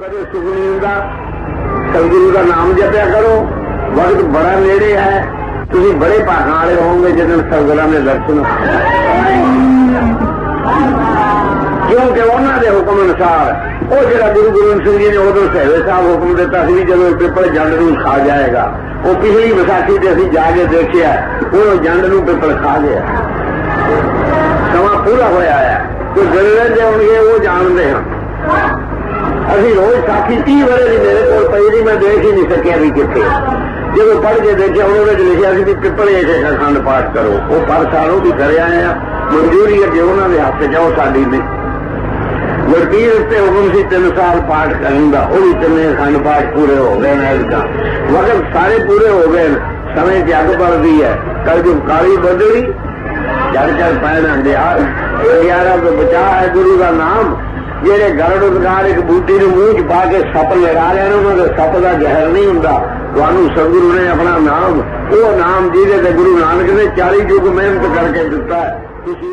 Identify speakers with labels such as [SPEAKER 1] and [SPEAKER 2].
[SPEAKER 1] ਕਦੇ ਸੁਖਨੀਰ ਦਾ, ਸਤਿਗੁਰੂ ਦਾ ਨਾਮ ਜਪਿਆ ਕਰੋ। ਵਕਤ ਬੜਾ ਨੇੜੇ ਹੈ। ਤੁਸੀਂ ਬੜੇ ਭਾਗਾਂ ਵਾਲੇ ਹੋਵੋਗੇ ਜਦੋਂ ਸਤਿਗੁਰਾਂ ਦੇ ਦਰਸ਼ਨ ਕਿਉਂਕਿ ਉਹਨਾਂ ਦੇ ਹੁਕਮ ਅਨੁਸਾਰ ਉਹ ਜਿਹੜਾ ਗੁਰੂ ਗੋਬਿੰਦ ਸਿੰਘ ਜੀ ਨੇ ਉਦੋਂ ਸਹਿਵੇ ਸਾਹਿਬ ਹੁਕਮ ਦਿੱਤਾ ਸੀ ਜਦੋਂ ਇਹ ਪਿੱਪਲ ਜੰਡ ਨੂੰ ਖਾ ਜਾਏਗਾ, ਉਹ ਪਿਛਲੀ ਵਿਸਾਖੀ ਤੇ ਅਸੀਂ ਜਾ ਕੇ ਦੇਖਿਆ ਉਹ ਜੰਡ ਨੂੰ ਪਿੱਪਲ ਖਾ ਗਿਆ। ਸਮਾਂ ਪੂਰਾ ਹੋਇਆ ਹੈ। ਜੋ ਜਿਹੜੇ ਦੇ ਹੋਣਗੇ ਉਹ ਜਾਣਦੇ ਹਨ। ਅਸੀਂ ਰੋਜ਼ ਸਾਖੀ 30 ਵਰੇ ਦੀ ਮੇਰੇ ਕੋਲ ਪਈ ਦੀ ਮੈਂ ਦੇਖ ਹੀ ਨਹੀਂ ਸਕਿਆ ਵੀ ਕਿੱਥੇ। ਜਦੋਂ ਪੜ੍ਹ ਕੇ ਦੇਖਿਆ, ਉਹਦੇ ਵਿੱਚ ਲਿਖਿਆ ਸੀ ਵੀ ਪਿੱਪਲੇ ਇਹ ਅਖੰਡ ਪਾਠ ਕਰੋ। ਉਹ ਪਰ ਸਾਲੋਂ ਵੀ ਕਰਿਆ ਆ। ਮਨਜ਼ੂਰੀ ਅੱਗੇ ਉਹਨਾਂ ਦੇ ਹੱਥ ਜਾਓ ਸਾਡੀ ਨਹੀਂ ਵਰਦੀਰ ਉੱਤੇ ਹੁਕਮ ਸੀ, ਤਿੰਨ ਸਾਲ ਪਾਠ ਕਰਨ ਦਾ। ਉਹ ਵੀ ਤਿੰਨੇ ਅਖੰਡ ਪਾਠ ਪੂਰੇ ਹੋ ਗਏ ਨੇ ਅੱਜ ਦਾ ਸਾਰੇ ਪੂਰੇ ਹੋ ਗਏ ਨੇ। ਸਮੇਂ ਦੀ ਅੱਗ ਬਲਦੀ ਹੈ। ਕੱਲ ਜੋ ਕਾਲੀ ਬਦਲੀ ਜੜ ਜੜ ਪੈਣ ਅੰਧਿਆਰ ਯਾਰਾ ਤੋਂ ਬਚਾ ਹੈ ਗੁਰੂ ਦਾ ਨਾਮ। ਜਿਹੜੇ ਗਰੜ ਉਦਗਾਰ ਇੱਕ ਬੂਟੀ ਨੂੰ ਮੂੰਹ 'ਚ ਪਾ ਕੇ ਸੱਪ ਲੜਾ ਲੈਣ ਉਹਨਾਂ ਦੇ ਸੱਪ ਦਾ ਜ਼ਹਿਰ ਨਹੀਂ ਹੁੰਦਾ। ਤੁਹਾਨੂੰ ਸਤਿਗੁਰੂ ਨੇ ਆਪਣਾ ਨਾਮ, ਉਹ ਨਾਮ ਜਿਹਦੇ ਤੇ ਗੁਰੂ ਨਾਨਕ ਨੇ 40 ਯੁੱਗ ਮਿਹਨਤ ਕਰਕੇ ਦਿੱਤਾ ਤੁਸੀਂ